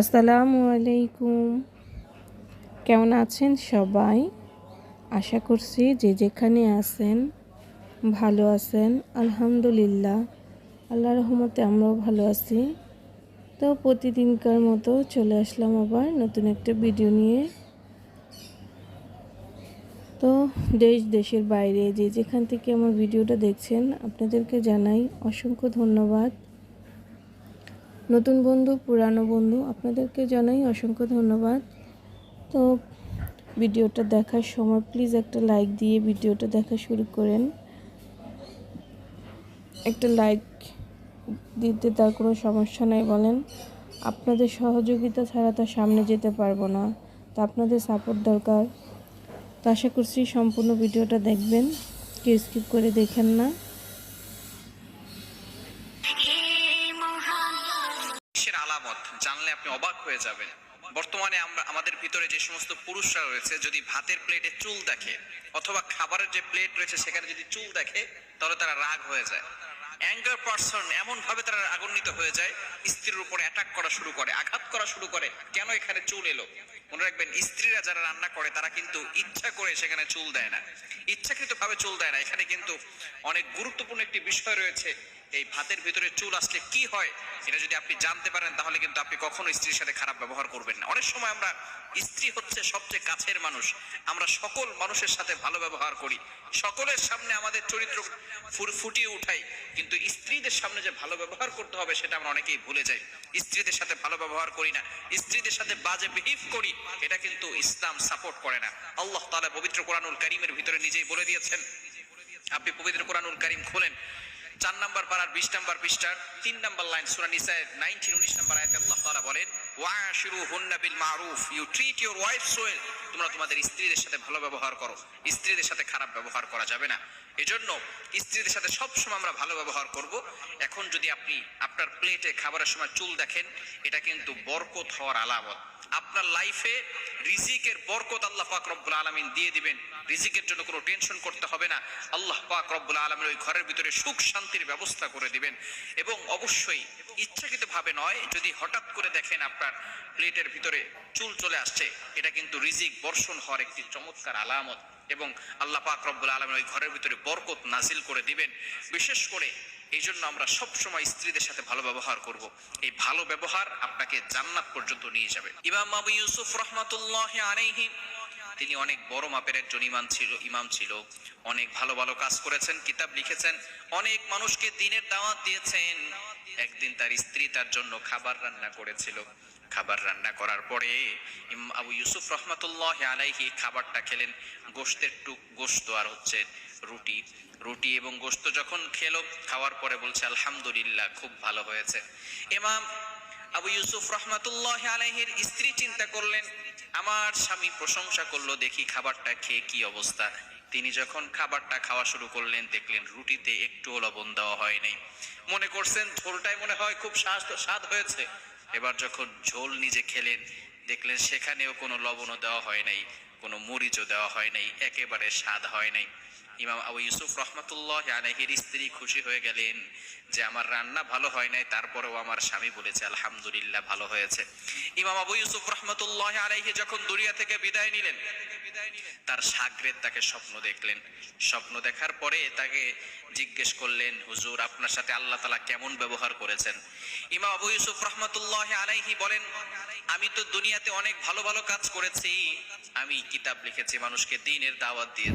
আসসালামু আলাইকুম। কেমন আছেন সবাই? আশা করছি যে যেখানে আছেন, ভালো আছেন। আলহামদুলিল্লাহ আল্লাহ রহমতে আমরাও ভালো আছি। তো প্রতিদিনকার মতো চলে আসলাম আবার নতুন একটা ভিডিও নিয়ে। তো দেশ, দেশের বাইরে যে যেখান থেকে আমার ভিডিওটা দেখছেন, আপনাদেরকে জানাই অসংখ্য ধন্যবাদ। নতুন বন্ধু, পুরানো বন্ধু, আপনাদেরকে জানাই অসংখ্য ধন্যবাদ। তো ভিডিওটা দেখার সময় প্লিজ একটা লাইক দিয়ে ভিডিওটা দেখা শুরু করেন। একটা লাইক দিতে তার কোনো সমস্যা নাই বলেন। আপনাদের সহযোগিতা ছাড়া তো সামনে যেতে পারব না। তো আপনাদের সাপোর্ট দরকার। তো আশা করছি সম্পূর্ণ ভিডিওটা দেখবেন। কেউ স্কিপ করে দেখেন না। আলামত জানলে আপনি অবাক হয়ে যাবেন। বর্তমানে আমরা আমাদের ভিতরে যে সমস্ত পুরুষরা রয়েছে, যদি ভাতের প্লেটে চুল দেখে, অথবা খাবারের যে প্লেট রয়েছে, সেখানে যদি চুল দেখে, তাহলে তারা রাগ হয়ে যায়। অ্যাঙ্গার পার্সন এমন ভাবে তারা আগুন্নিত হয়ে যায়, স্ত্রীর উপরে অ্যাটাক করা শুরু করে, আঘাত করা শুরু করে, কেন এখানে চুল এলো? মনে রাখবেন, স্ত্রীরা যারা রান্না করে, তারা কিন্তু ইচ্ছা করে সেখানে চুল দেয় না। ইচ্ছাকৃত ভাবে চুল দেয় না। এখানে কিন্তু অনেক গুরুত্বপূর্ণ একটি বিষয় রয়েছে, এই ভাতের ভিতরে চুল আসলে কি হয়, এটা যদি আপনি জানতে পারেন, তাহলে কিন্তু আপনি কখনো স্ত্রীর সাথে খারাপ ব্যবহার করবেন না। অনেক সময় আমরা স্ত্রী হচ্ছে সবচেয়ে কাছের মানুষ। আমরা সকল মানুষের সাথে ভালো ব্যবহার করি। সকলের সামনে আমাদের চরিত্র ফুটিয়ে উঠাই। কিন্তু স্ত্রীদের সামনে যে ভালো ব্যবহার করতে হবে, সেটা আমরা অনেকেই ভুলে যাই। স্ত্রীদের সাথে ভালো ব্যবহার করি না। স্ত্রীদের সাথে বাজে বিহেভ করি। এটা কিন্তু ইসলাম সাপোর্ট করে না। আল্লাহ তাআলা পবিত্র কোরআনুল কারীমের ভিতরে নিজেই বলে দিয়েছেন। আপনি পবিত্র কোরআনুল কারীম খোলেন, চার নাম্বার পারার বিশ নাম্বার পৃষ্ঠার তিন নাম্বার লাইন সুরা নিসায় নাইনটিন, উনিশ নাম্বার আয়াতে আল্লাহ তাআলা বলেন ওয়াশিরু মারুফ you treat your wife well তোমরা তোমাদের স্ত্রীদের সাথে ভালো ব্যবহার করো। স্ত্রীদের সাথে খারাপ ব্যবহার করা যাবে না। এজন্য স্ত্রীদের সাথে সব সময় আমরা ভালো ব্যবহার করব। এখন যদি আপনি আপনার প্লেটে খাবারের সময় চুল দেখেন, এটা কিন্তু বরকত হওয়ার আলামত। আপনার লাইফে রিজিকের বরকত আল্লাহ পাক রব্বুল আলমিন দিয়ে দিবেন। রিজিকের জন্য কোনো টেনশন করতে হবে না। আল্লাহ পাক রব্বুল আলামিন ওই ঘরের ভিতরে সুখ শান্তির ব্যবস্থা করে দিবেন। এবং অবশ্যই ইচ্ছাকৃতভাবে নয়, যদি হঠাৎ করে দেখেন আপনার প্লেটের ভিতরে চুল চলে আসছে, এটা কিন্তু রিজিক বর্ষণ হওয়ার একটি চমৎকার আলামত। এবং আল্লাহ পাক রব্বুল আলামিন ওই ঘরের ভিতরে বরকত নাজিল করে দিবেন। বিশেষ করে এই জন্য আমরা সব সময় স্ত্রীদের সাথে ভালো ব্যবহার করব। এই ভালো ব্যবহার আপনাকে জান্নাত পর্যন্ত নিয়ে যাবে। ইমাম আবু ইউসুফ রহমাতুল্লাহ আলাইহি, তিনি অনেক বড় মাপের একজন ইমাম ছিল ইমাম ছিল। অনেক ভালো ভালো কাজ করেছেন, কিতাব লিখেছেন। অনেক মানুষকে দিনের দাওয়াত দিয়েছেন। একদিন তার স্ত্রী তার জন্য খাবার রান্না করেছিল। খাবার রান্না করার পরে আবু ইউসুফ রহমাতুল্লাহ আলাইহি খাবারটা খেলেন। গোশতের টুক গোশত আর হচ্ছে রুটি। রুটি এবং গোশত যখন খেলো, খাওয়ার পরে বলছে, আলহামদুলিল্লাহ, খুব ভালো হয়েছে। ইমাম আবু ইউসুফ রহমাতুল্লাহ আলাইহির স্ত্রী চিন্তা করলেন, আমার স্বামী প্রশংসা করল, দেখি খাবারটা খেয়ে কি অবস্থা। তিনি যখন খাবারটা খাওয়া শুরু করলেন, দেখলেন রুটিতে একটুও লবণ দেওয়া হয় নাই। মনে করছেন ঝোলটাই মনে হয় খুব স্বাদ স্বাদ হয়েছে। এবার যখন ঝোল নিজে খেলেন, দেখলেন সেখানেও কোনো লবণও দেওয়া হয় নাই, কোনো মরিচও দেওয়া হয় নাই, একেবারে স্বাদ হয় নাই। ইমাম আবু ইউসুফ রহমতুল্লাহ আলহির স্ত্রী খুশি হয়ে গেলেন যে, আমার রান্না ভালো হয় নাই, তারপরেও আমার স্বামী বলেছে, আলহামদুলিল্লাহ, ভালো হয়েছে। ইমাম আবু ইউসুফ রহমতুল্লাহ আলাইহি যখন দুনিয়া থেকে বিদায় নিলেন তার সাগরেদ তাকে স্বপ্ন দেখলেন। স্বপ্ন দেখার পরে তাকে জিজ্ঞেস করলেন, হুজুর, আপনার সাথে আল্লাহ তালা কেমন ব্যবহার করেছেন? ইমা আবু ইউসুফ রহমতুল্লাহ আলাইহি বলেন, আমি তো দুনিয়াতে অনেক ভালো ভালো কাজ করেছি। আমি কিতাব লিখেছি, মানুষকে দিনের দাওয়াত দিয়ে